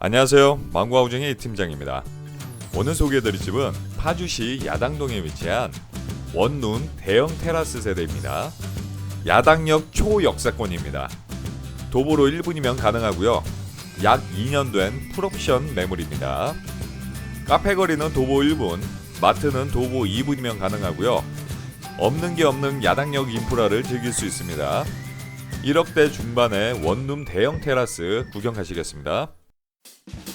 안녕하세요. 망고하우징의 이 팀장입니다. 오늘 소개해드릴 집은 파주시 야당동에 위치한 원룸 대형 테라스 세대입니다. 야당역 초역사권입니다. 도보로 1분이면 가능하고요. 약 2년 된 풀옵션 매물입니다. 카페 거리는 도보 1분, 마트는 도보 2분이면 가능하고요. 없는 게 없는 야당역 인프라를 즐길 수 있습니다. 1억대 중반의 원룸 대형 테라스 구경 가시겠습니다. you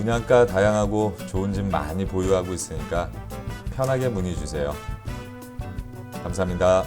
분양가 다양하고 좋은 집 많이 보유하고 있으니까 편하게 문의 주세요. 감사합니다.